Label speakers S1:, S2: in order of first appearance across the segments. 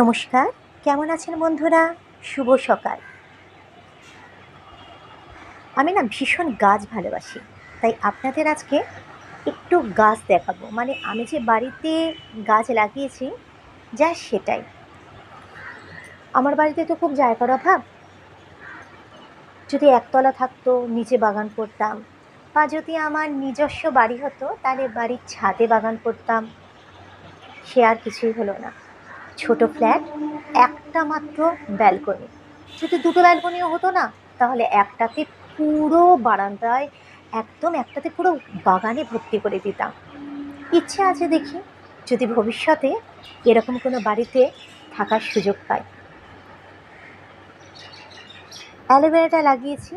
S1: নমস্কার, কেমন আছেন বন্ধুরা? শুভ সকাল। আমি না ভীষণ গাছ ভালোবাসি, তাই আপনাদের আজকে একটু গাছ দেখাবো। মানে আমি যে বাড়িতে গাছ লাগিয়েছি, যা সেটাই। আমার বাড়িতে তো খুব জায়গার অভাব। যদি একতলা থাকতো, নিচে বাগান করতাম, বা যদি আমার নিজস্ব বাড়ি হতো, তাহলে বাড়ির ছাদে বাগান করতাম, সে আর কিছুই হলো না। ছোট ফ্ল্যাট, একটা মাত্র ব্যালকনি। যদি দুটো ব্যালকনিও হতো না, তাহলে একটাতে পুরো বারান্দায়, একদম একটাতে পুরো বাগানে ভর্তি করে দিতাম। ইচ্ছে আছে দেখি, যদি ভবিষ্যতে এরকম কোনো বাড়িতে থাকার সুযোগ পাই। অ্যালোভেরাটা লাগিয়েছি।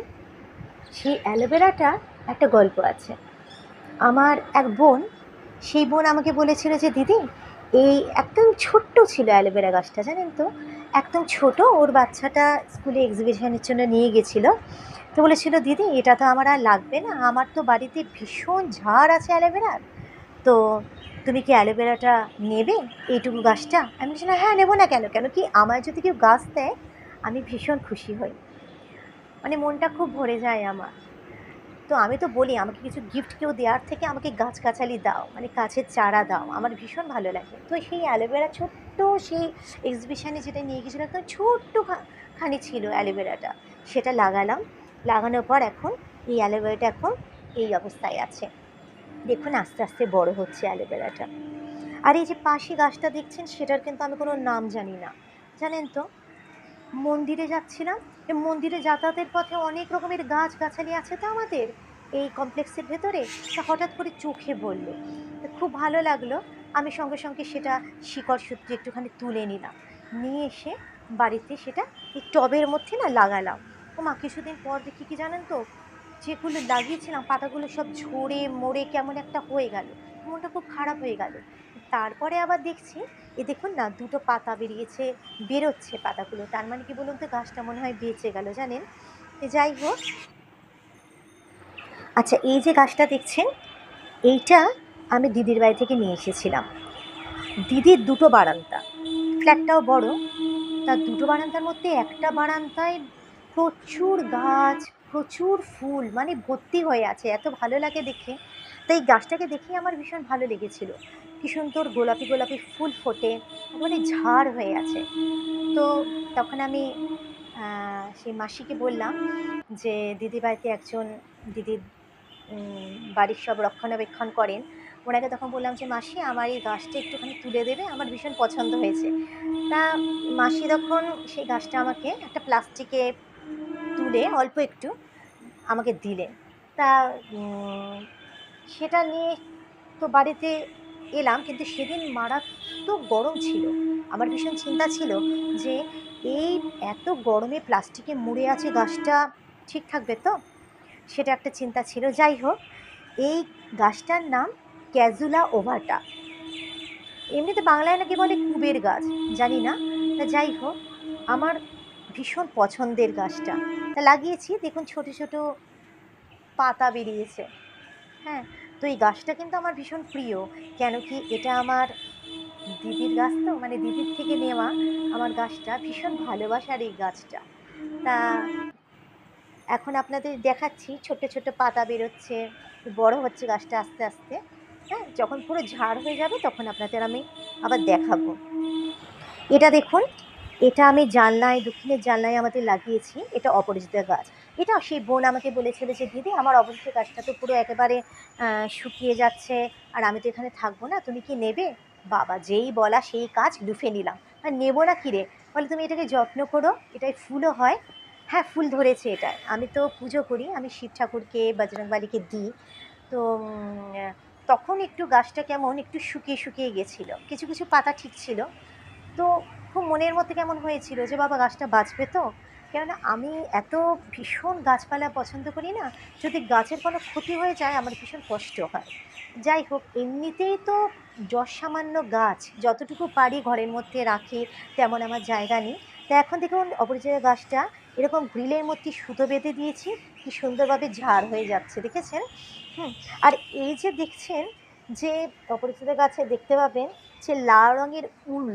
S1: সেই অ্যালোভেরাটা একটা গল্প আছে। আমার এক বোন, সেই বোন আমাকে বলেছিল যে, দিদি এই একদম ছোট্ট ছিল অ্যালোভেরা গাছটা, জানেন তো? একদম ছোট, ওর বাচ্চাটা স্কুলে এক্সিবিশনের জন্য নিয়ে গেছিল। তো বলেছিল, দিদি, এটা তো আমার আর লাগবে না। আমার তো বাড়িতে ভীষণ ঝাড় আছে অ্যালোভেরার তো তুমি কি অ্যালোভেরাটা নেবে, এইটুকু গাছটা? আমি বলছিলাম হ্যাঁ নেব না কেন? কেন কি আমার যদি কেউ গাছ দেয়, আমি ভীষণ খুশি হই। মানে মনটা খুব ভরে যায় আমার। তো আমি তো বলি, আমাকে কিছু গিফট কেউ দেওয়ার থেকে আমাকে গাছগাছালি দাও মানে গাছের চারা দাও, আমার ভীষণ ভালো লাগে। তো সেই অ্যালোভেরা ছোট্ট সেই এক্সিবিশানে যেটা নিয়ে গেছিল একদম ছোট্ট খানি ছিল অ্যালোভেরাটা, সেটা লাগালাম। লাগানোর পর এখন এই অ্যালোভেরাটা এখন এই অবস্থায় আছে। দেখুন আস্তে আস্তে বড় হচ্ছে অ্যালোভেরাটা। আর এই যে পাশে গাছটা দেখছেন, সেটার কিন্তু আমি কোনো নাম জানি না। জানেন তো, মন্দিরে যাচ্ছিলাম মন্দিরে যাতায়াতের পথে অনেক রকমের গাছ গাছালি আছে তো আমাদের। এই কমপ্লেক্সের ভেতরে? তা হঠাৎ করে চোখে তা খুব ভালো লাগল। আমি সঙ্গে সঙ্গে সেটা শিকড় সূত্রে একটুখানি তুলে নিলাম। নিয়ে এসে বাড়িতে সেটা এই টবের মধ্যে না লাগালাম। ও মা, কিছুদিন পর দেখি কি জানেন তো? যেগুলো লাগিয়েছিলাম, পাতাগুলো সব ঝরে মরে কেমন একটা হয়ে গেল। মনটা খুব খারাপ হয়ে গেল। তারপরে আবার দেখছি, এ দেখুন না, দুটো পাতা বেরিয়েছে, বেরোচ্ছে পাতাগুলো। তার মানে কি বলুন তো, গাছটা মনে হয় বেঁচে গেল, জানেন? যাই হোক। আচ্ছা এই যে গাছটা দেখছেন, এইটা আমি দিদির বাড়ি থেকে নিয়ে এসেছিলাম। দিদির দুটো বারান্দা। ফ্ল্যাটটাও বড়, তার দুটো বারান্দার মধ্যে একটা বারান্দায় প্রচুর গাছ, প্রচুর ফুল মানে ভর্তি হয়ে আছে, এত ভালো লাগে দেখে। তাই গাছটাকে দেখে আমার ভীষণ ভালো লেগেছিল। কি সুন্দর গোলাপি গোলাপি ফুল ফোটে মানে ঝাড় হয়ে আছে। তো তখন আমি সেই মাসিকে বললাম যে দিদি বাড়িতে একজন দিদির বাড়ির সব রক্ষণাবেক্ষণ করেন। ওনাকে তখন বললাম যে, মাসি, আমার এই গাছটা একটুখানি তুলে দেবে, আমার ভীষণ পছন্দ হয়েছে। তা মাসি তখন সেই গাছটা আমাকে একটা প্লাস্টিকে তুলে অল্প একটু আমাকে দিলেন। তা সেটা নিয়ে তো বাড়িতে এলাম, কিন্তু সেদিন মারাত্মক গরম ছিল। আমার ভীষণ চিন্তা ছিল যে, এই এত গরমে প্লাস্টিকে মুড়ে আছে গাছটা ঠিক থাকবে তো? সেটা একটা চিন্তা ছিল। যাই হোক, এই গাছটার নাম ক্যাজুলা ওভাটা। এমনিতে বাংলায় নাকি বলে কুবের গাছ, জানি না। তা যাই হোক, আমার ভীষণ পছন্দের গাছটা। তা লাগিয়েছি, দেখুন ছোট ছোট পাতা বেরিয়েছে। হ্যাঁ তো এই গাছটা কিন্তু আমার ভীষণ প্রিয়। কেন কি এটা আমার দিদির গাছ তো মানে দিদির থেকে নেওয়া আমার গাছটা। ভীষণ ভালোবাসার এই গাছটা। তা এখন আপনাদের দেখাচ্ছি ছোট ছোট পাতা বেরোচ্ছে, বড় হচ্ছে গাছটা আস্তে আস্তে। হ্যাঁ যখন পুরো ঝাড় হয়ে যাবে তখন আপনাদের আমি আবার দেখাবো। এটা দেখুন, এটা আমি জানলায়, দক্ষিণের জানলায় আমাদের লাগিয়েছি, এটা অপরিচিত গাছ। এটা সেই বোন আমাকে বলেছিল যে, দিদি, আমার অবশ্যই গাছটা তো পুরো একেবারে শুকিয়ে যাচ্ছে, আর আমি তো এখানে থাকব না, তুমি কি নেবে? বাবা, যেই বলা সেই কাজ লুফে নিলাম। আর নেব না কি রে? বলে, তুমি এটাকে যত্ন করো, এটাই ফুলও হয়। হ্যাঁ ফুল ধরেছে এটায় আমি তো পুজো করি, আমি শিব ঠাকুরকে, বজরংবালিকে দিই। তো তখন একটু গাছটা কেমন একটু শুকিয়ে শুকিয়ে গেছিল। কিছু কিছু পাতা ঠিক ছিল। তো খুব মনের মধ্যে কেমন হয়েছিল যে, বাবা, গাছটা বাঁচবে তো? কেননা আমি এত ভীষণ গাছপালা পছন্দ করি না, যদি গাছের কোনো ক্ষতি হয়ে যায় আমার ভীষণ কষ্ট হয়। যাই হোক, এমনিতেই তো যশ সামান্য গাছ, যতটুকু পারি ঘরের মধ্যে রাখি, তেমন আমার জায়গা নেই। তা এখন দেখুন অপরিচয় গাছটা এরকম গ্রিলের মধ্যে সুতো বেঁধে দিয়েছি, কি সুন্দরভাবে ঝাড় হয়ে যাচ্ছে, দেখেছেন? হুম, আর এই যে দেখছেন যে অপরিচিত গাছে দেখতে পাবেন যে লাল রঙের উল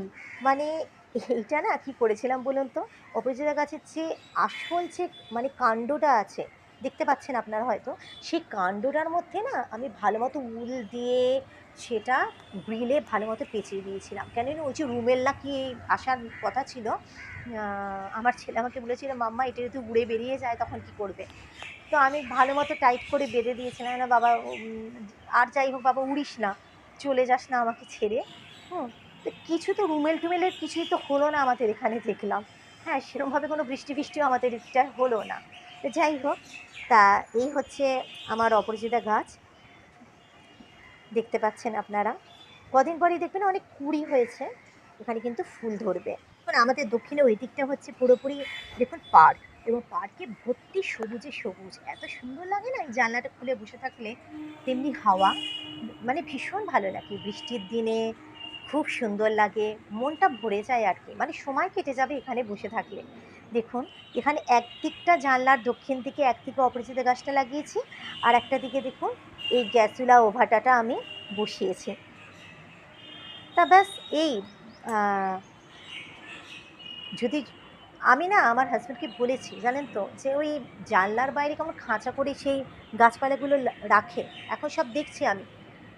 S1: মানে এইটা না কি করেছিলাম বলুন তো? অপরাজিতা গাছের যে আসল যে মানে কাণ্ডটা আছে, দেখতে পাচ্ছেন আপনারা হয়তো, সেই কাণ্ডটার মধ্যে না আমি ভালো মতো উল দিয়ে সেটা গ্রিলে ভালো মতো পেঁচিয়ে দিয়েছিলাম। কেন ওই যে রুমেল না কি আসার কথা ছিল আমার ছেলে আমাকে বলেছিল, মাম্মা, এটা যদি উড়ে বেরিয়ে যায় তখন কি করবে? তো আমি ভালো মতো টাইট করে বেঁধে দিয়েছিলাম, না, বাবা আর যাই হোক বাবা, উড়িস না, চলে যাস না আমাকে ছেড়ে। হুম তো কিছু তো রুমেল টুমেলের কিছুই তো হলো না আমাদের এখানে দেখলাম। হ্যাঁ সেরকমভাবে কোনো বৃষ্টি বৃষ্টিও আমাদের এটা হলো না। তো যাই হোক, তা এই হচ্ছে আমার অপরাজিতা গাছ। দেখতে পাচ্ছেন আপনারা। কদিন পরই দেখবেন অনেক কুড়ি হয়েছে। এখানে কিন্তু ফুল ধরবে। এখন আমাদের দক্ষিণে ওই দিকটা হচ্ছে পুরোপুরি দেখুন পার্ক এবং পার্কে ভর্তি সবুজে সবুজ। এত সুন্দর লাগে না এই জানলাটা খুলে বসে থাকলে, তেমনি হাওয়া। মানে ভীষণ ভালো লাগে বৃষ্টির দিনে। খুব সুন্দর লাগে, মনটা ভরে যায় আর কি। মানে সময় কেটে যাবে এখানে বসে থাকলে। দেখুন, এখানে একদিকটা জানলার দক্ষিণ দিকে একদিকে অপরিচিত গাছটা লাগিয়েছি, আর একটা দিকে দেখুন, এই গ্যাসুলা ওভাটাটা আমি বসিয়েছি। তা ব্যাস, এই যদি আমি না আমার হাজব্যান্ডকে বলেছি, জানেন তো, যে ওই জানলার বাইরে কেমন খাঁচা করে সেই গাছপালাগুলো রাখে, এখন সব দেখছি আমি।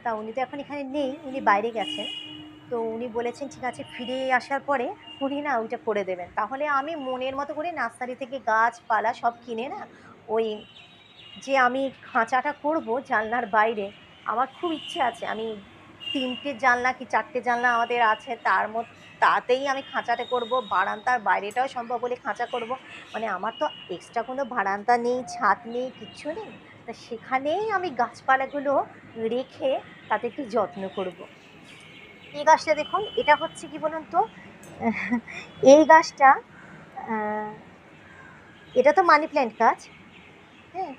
S1: তা উনি তো এখন এখানে নেই, উনি বাইরে গেছেন। তো উনি বলেছেন, ঠিক আছে, ফিরে আসার পরে উনি না ওইটা করে দেবেন। তাহলে আমি মনের মতো করে নার্সারি থেকে গাছপালা সব কিনে না, ওই যে আমি খাঁচাটা করব জানলার বাইরে, আমার খুব ইচ্ছে আছে। আমি তিনটে জানলা কি চারটে জানলা আমাদের আছে, তার মধ্যে তাতেই আমি খাঁচাটা করব, বারান্দার বাইরেটাও সম্ভব হলে খাঁচা করব। মানে আমার তো এক্সট্রা কোনো বারান্দা নেই, ছাদ নেই, কিচ্ছু নেই। তা সেখানেই আমি গাছপালাগুলো রেখে তাদেরকে যত্ন করব। এই গাছটা দেখুন, এটা হচ্ছে কি বলুন তো? এই গাছটা এটা তো মানি প্ল্যান্ট গাছ হ্যাঁ?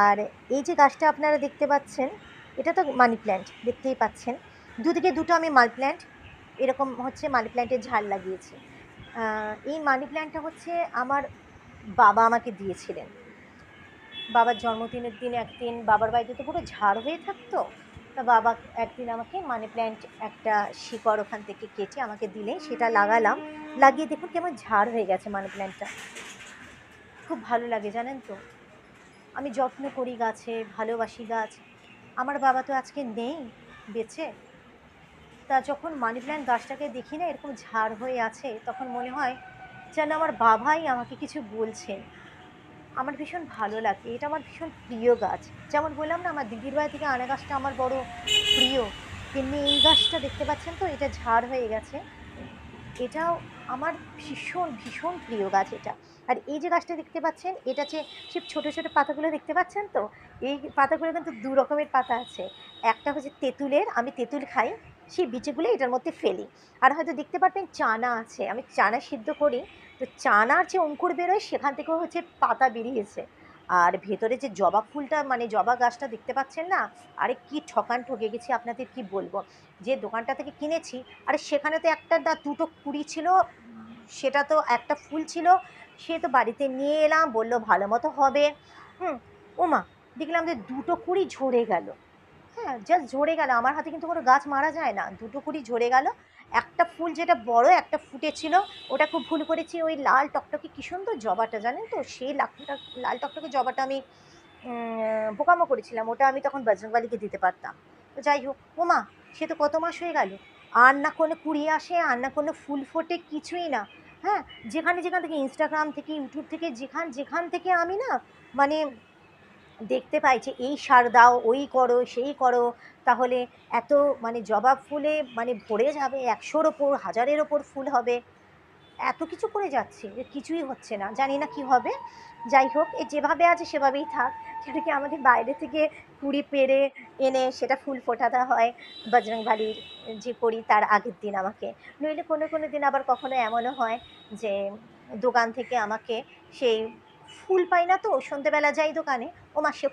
S1: আর এই যে গাছটা আপনারা দেখতে পাচ্ছেন, এটা তো মানি প্ল্যান্ট, দেখতেই পাচ্ছেন। দুদিকে দুটো আমি মানি প্ল্যান্ট, এরকম হচ্ছে মানি প্ল্যান্টের ঝাড় লাগিয়েছি। এই মানি প্ল্যান্টটা হচ্ছে আমার বাবা আমাকে দিয়েছিলেন। বাবার জন্মদিনের দিন একদিন, বাবার বাড়িতে তো পুরো ঝাড় হয়ে থাকতো। তা বাবা একদিন আমাকে মানি প্ল্যান্ট একটা শিকড় ওখান থেকে কেটে আমাকে দিলেন, সেটা লাগালাম। লাগিয়ে দেখুন কেমন ঝাড় হয়ে গেছে মানি প্ল্যান্টটা খুব ভালো লাগে, জানেন তো? আমি যত্ন করি গাছে, ভালোবাসি গাছ। আমার বাবা তো আজকে নেই বেঁচে। তা যখন মানি প্ল্যান্ট গাছটাকে দেখি না, এরকম ঝাড় হয়ে আছে, তখন মনে হয় যেন আমার বাবাই আমাকে কিছু বলছেন। আমার ভীষণ ভালো লাগে। এটা আমার ভীষণ প্রিয় গাছ। যেমন বললাম না, আমার দিদির বাড়ি থেকে আনা গাছটা আমার বড় প্রিয়। তেমনি এই গাছটা দেখতে পাচ্ছেন তো, এটা ঝাড় হয়ে গেছে। এটাও আমার ভীষণ ভীষণ প্রিয় গাছ এটা। আর এই যে গাছটা দেখতে পাচ্ছেন, এটা যে সে ছোটো ছোটো পাতাগুলো দেখতে পাচ্ছেন তো? এই পাতাগুলো কিন্তু দু রকমের পাতা আছে। একটা হচ্ছে তেঁতুলের, আমি তেঁতুল খাই, সেই বিচিগুলো এটার মধ্যে ফেলি। আর হয়তো দেখতে পারবেন, চানা আছে। আমি চানা সিদ্ধ করি তো চানার যে অঙ্কুর বেরোয়, সেখান থেকেও হচ্ছে পাতা বেরিয়েছে। আর ভেতরে যে জবা ফুলটা মানে জবা গাছটা দেখতে পাচ্ছেন না? আরে কি ঠকান ঠকে গেছি, আপনাদের কি বলব? যে দোকানটা থেকে কিনেছি, আরে সেখানে তো একটা না দুটো কুড়ি ছিল, সেটা তো একটা ফুল ছিল, সে তো বাড়িতে নিয়ে এলাম, বলল ভালো মতো হবে। হুম, ওমা, দেখলাম যে দুটো কুড়ি ঝরে গেল। হ্যাঁ জাস্ট ঝরে গেল, আমার হাতে কিন্তু কোনো গাছ মারা যায় না। দুটো কুড়ি ঝরে গেল একটা ফুল যেটা বড়, একটা ফুটেছিল, ওটা খুব ভুল করেছি। ওই লাল টকটকে কী সুন্দর জবাটা, জানেন তো? সেই লাখটা লাল টকটকে জবাটা আমি বোকামো করেছিলাম। ওটা আমি তখন বজরংবালিকে দিতে পারতাম। তো যাই হোক, ওমা, সে তো কত মাস হয়ে গেল। আর না কোনো কুড়ি আসে, আর না কোনো ফুল ফোটে, কিছুই না। হ্যাঁ যেখানে যেখান থেকে ইনস্টাগ্রাম থেকে ইউটিউব থেকে, যেখান যেখান থেকে আমি না মানে দেখতে পাই যে এই সার দাও, ওই করো, সেই করো, তাহলে এত মানে জবা ফুলে মানে ভরে যাবে, একশোর ওপর, হাজারের ওপর ফুল হবে। এত কিছু করে যাচ্ছে যে কিছুই হচ্ছে না, জানি না কি হবে। যাই হোক, এ যেভাবে আছে সেভাবেই থাক সেটাকে আমাদের বাইরে থেকে কুড়ি পেরে এনে সেটা ফুল ফোটাতে হয় বজরংবালির, যে করি তার আগের দিন আমাকে। নইলে কোনো কোনো দিন আবার কখনো এমনও হয় যে দোকান থেকে আমাকে সেই ফুল পাই না তো, সন্ধেবেলা যাই দোকানে। ও মা, সে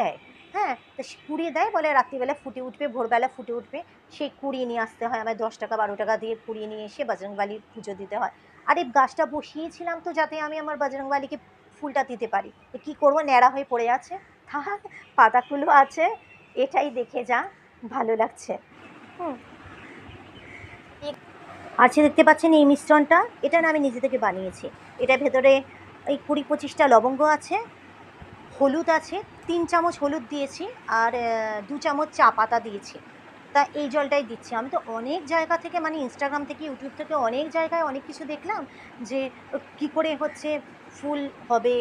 S1: দেয়। হ্যাঁ তো সে কুড়িয়ে দেয় বলে রাত্রিবেলা ফুটে উঠবে, ভোরবেলা ফুটে উঠবে। সেই কুড়িয়ে নিয়ে আসতে হয় আমার দশ টাকা, বারো টাকা দিয়ে কুড়িয়ে নিয়ে এসে বজরংবালির পুজো দিতে হয়। আর এই গাছটা বসিয়েছিলাম তো যাতে আমি আমার বজরংবালিকে ফুলটা দিতে পারি। তো কী করব, ন্যাড়া হয়ে পড়ে আছে। থাক পাতাগুলো আছে। এটাই দেখে যা, ভালো লাগছে। হুম। আচ্ছা দেখতে পাচ্ছেন এই মিশ্রণটা। এটা না আমি নিজে থেকে বানিয়েছি। এটা ভেতরে এই কুড়ি পঁচিশটা লবঙ্গ আছে, হলুদ আছে, তিন চামচ হলুদ দিয়েছি আর দু চামচ চা পাতা দিয়েছি। তা এই জলটাই দিচ্ছি। আমি তো অনেক জায়গা থেকে মানে ইনস্টাগ্রাম থেকে ইউটিউব থেকে অনেক জায়গায় অনেক কিছু দেখলাম যে, কি করে হচ্ছে ফুল হবে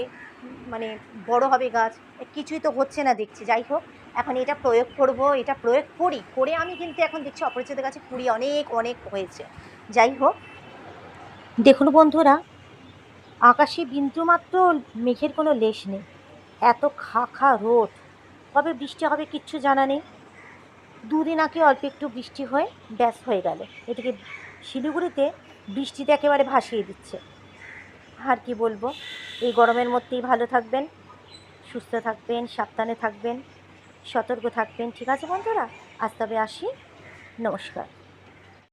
S1: মানে বড় হবে গাছ, কিছুই তো হচ্ছে না দেখছি। যাই হোক, এখন এটা প্রয়োগ করব, এটা প্রয়োগ করি, করে আমি কিন্তু এখন দেখছি অপরিচিত গাছে কুড়ি অনেক অনেক হয়েছে। যাই হোক, দেখুন বন্ধুরা আকাশে বিন্দুমাত্র মেঘের কোনো লেশ নেই। এত খা খা রোদ। কবে বৃষ্টি হবে কিচ্ছু জানা নেই। দুদিন আগে অল্প একটু বৃষ্টি হয়ে ব্যাস হয়ে গেল। এদিকে শিলিগুড়িতে বৃষ্টিতে একেবারে ভাসিয়ে দিচ্ছে। আর কি বলব, এই গরমের মধ্যেই ভালো থাকবেন, সুস্থ থাকবেন, সাবধানে থাকবেন, সতর্ক থাকবেন, ঠিক আছে বন্ধুরা? আজ তবে আসি। নমস্কার।